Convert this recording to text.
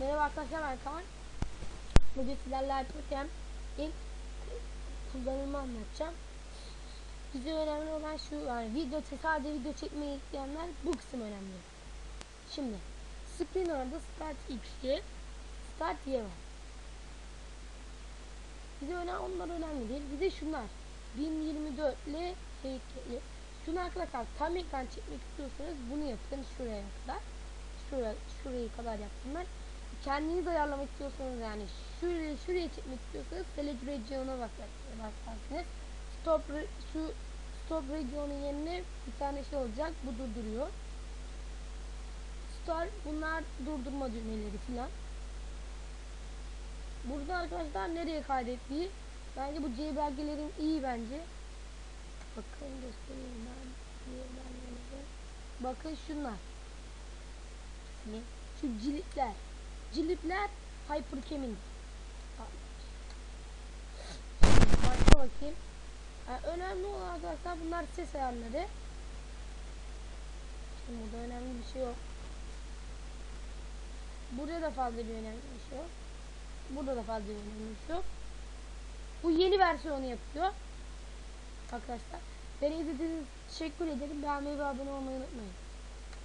Merhaba arkadaşlar ben Kaan. Bugün sizlerle Hypercam ilk kullanımı anlatacağım. Bize önemli olan şu yani video sadece video çekmeyi isteyenler bu kısım önemli. Şimdi screen orada start x'ye start y var. Bize önemli onlar önemli değil. Bir de şunlar 1024 ile şey şunu arkadaşlar tam ekran çekmek istiyorsanız bunu yapın şuraya kadar. Şuraya, şurayı kadar yaptım ben. Kendiniz ayarlamak istiyorsanız yani şuraya, şuraya çekmek istiyorsanız select region'a basar- basarsınız. Stop şu stop region'un yerine bir tane şey olacak. Bu durduruyor. Start bunlar durdurma düğmeleri filan. Burada arkadaşlar nereye kaydettiği bence bu C belgelerin iyi bence. Bakın göstereyim ben. Bakın şunlar. Şu cilitler. Cilitler Hypercam'in. Başka bakayım. Yani önemli olan arkadaşlar bunlar ses ayarları. Şimdi burada önemli bir şey yok. Burada da fazla bir önemli bir şey yok. Burada da fazla bir önemli bir şey yok. Bu yeni versiyonu yapıyor. Arkadaşlar. Beni izlediğiniz için teşekkür ederim. Beğenmeyi ve abone olmayı unutmayın.